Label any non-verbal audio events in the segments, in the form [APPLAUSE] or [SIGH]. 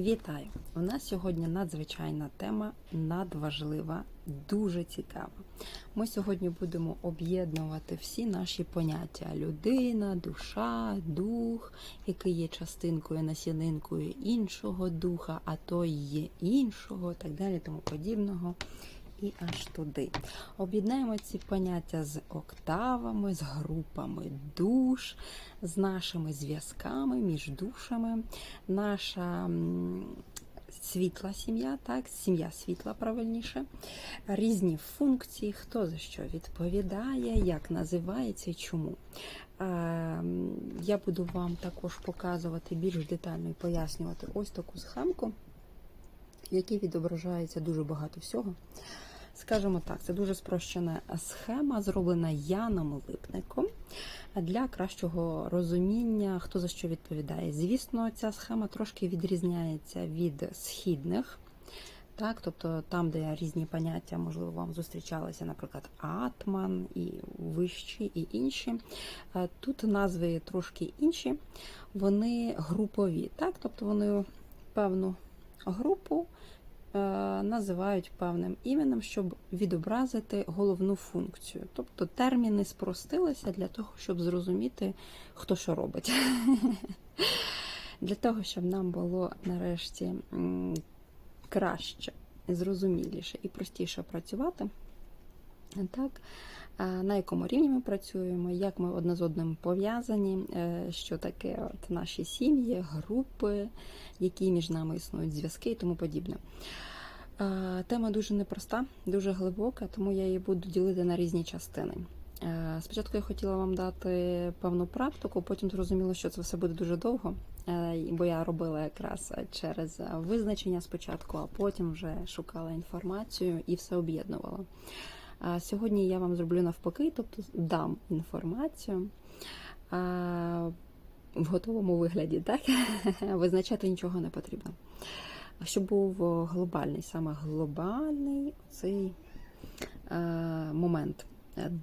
Вітаю! У нас сьогодні надзвичайна тема, надважлива, дуже цікава. Ми сьогодні будемо об'єднувати всі наші поняття: людина, душа, дух, який є частинкою, насінинкою іншого духа, а то є іншого, так далі, тому подібного. І аж туди. Об'єднаємо ці поняття з октавами, з групами душ, з нашими зв'язками між душами. Наша світла сім'я, так, сім'я світла правильніше, різні функції, хто за що відповідає, як називається і чому. Е, Я буду вам також показувати більш детально і пояснювати ось таку схемку, в якій відображається дуже багато всього. Скажімо так, це дуже спрощена схема, зроблена Яном Липником для кращого розуміння, хто за що відповідає. Звісно, ця схема трошки відрізняється від східних. Так, тобто там, де різні поняття, можливо, вам зустрічалися, наприклад, атман і вищі, і інші. Е, Тут назви трошки інші, вони групові, так, тобто вони певну групу називають певним іменем, щоб відобразити головну функцію. Тобто терміни спростилися для того, щоб зрозуміти, хто що робить. [LAUGHS] Для того, щоб нам було нарешті краще, зрозуміліше і простіше працювати. Так, на якому рівні ми працюємо, як ми одне з одним пов'язані, е, що таке от наші сім'ї, групи, які між нами існують зв'язки і тому подібне. Тема дуже непроста, дуже глибока, тому я її буду ділити на різні частини. Е, Спочатку я хотіла вам дати певну практику, потім зрозуміла, що це все буде дуже довго, е, бо я робила якраз через визначення спочатку, а потім вже шукала інформацію і все об'єднувала. А Сьогодні я вам зроблю навпаки, тобто дам інформацію а, в готовому вигляді, так? [LAUGHS] Визначати нічого не потрібно. Щоб був глобальний, саме глобальний цей е, момент.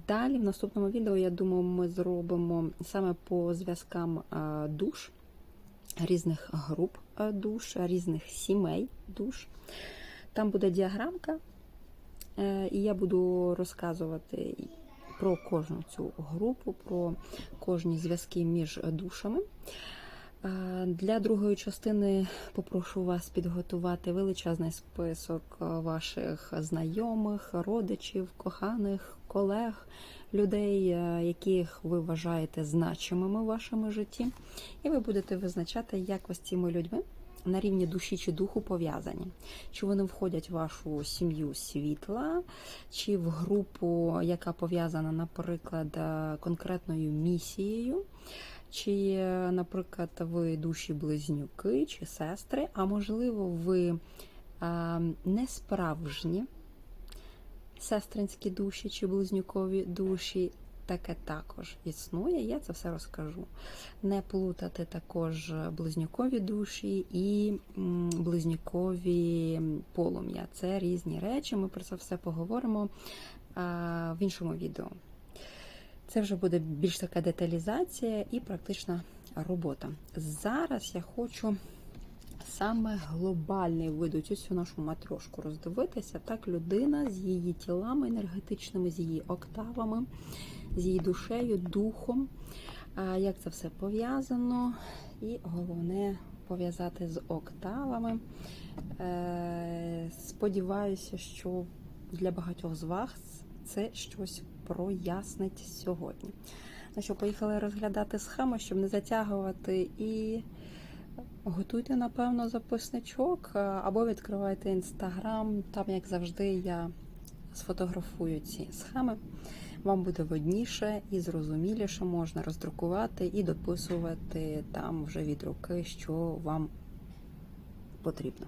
Далі в наступному відео, я думаю, ми зробимо саме по зв'язкам душ, різних груп душ, різних сімей душ. Там буде діаграмка. Е, І я буду розказувати про кожну цю групу, про кожні зв'язки між душами. Е, Для другої частини попрошу вас підготувати величезний список е, ваших знайомих, родичів, коханих, колег, людей, яких ви вважаєте значимими в вашому житті. І ви будете визначати, як ви з цими людьми на рівні душі чи духу пов'язані. Чи вони входять в вашу сім'ю світла, чи в групу, яка пов'язана, наприклад, е, конкретною місією, чи, е, наприклад, ви душі близнюки чи сестри, а можливо, ви е, не справжні сестринські душі чи близнюкові душі. Таке також існує, я це все розкажу. Не плутати також близнюкові душі і близнюкові полум'я. Це різні речі, ми про це все поговоримо в іншому відео. Це вже буде більш така деталізація і практична робота. Зараз я хочу саме глобальний вид цю всю нашу матрошку роздивитися. Так, людина з її тілами енергетичними, з її октавами, з її душею, духом. Як це все пов'язано? І головне пов'язати з октавами. Е, Сподіваюся, що для багатьох з вас це щось прояснить сьогодні. Ну що, поїхали розглядати схему, щоб не затягувати і. Готуйте, напевно, записничок або відкривайте інстаграм. Там, як завжди, я сфотографую ці схеми. Вам буде видніше і зрозуміліше можна роздрукувати і дописувати там вже від руки, що вам потрібно.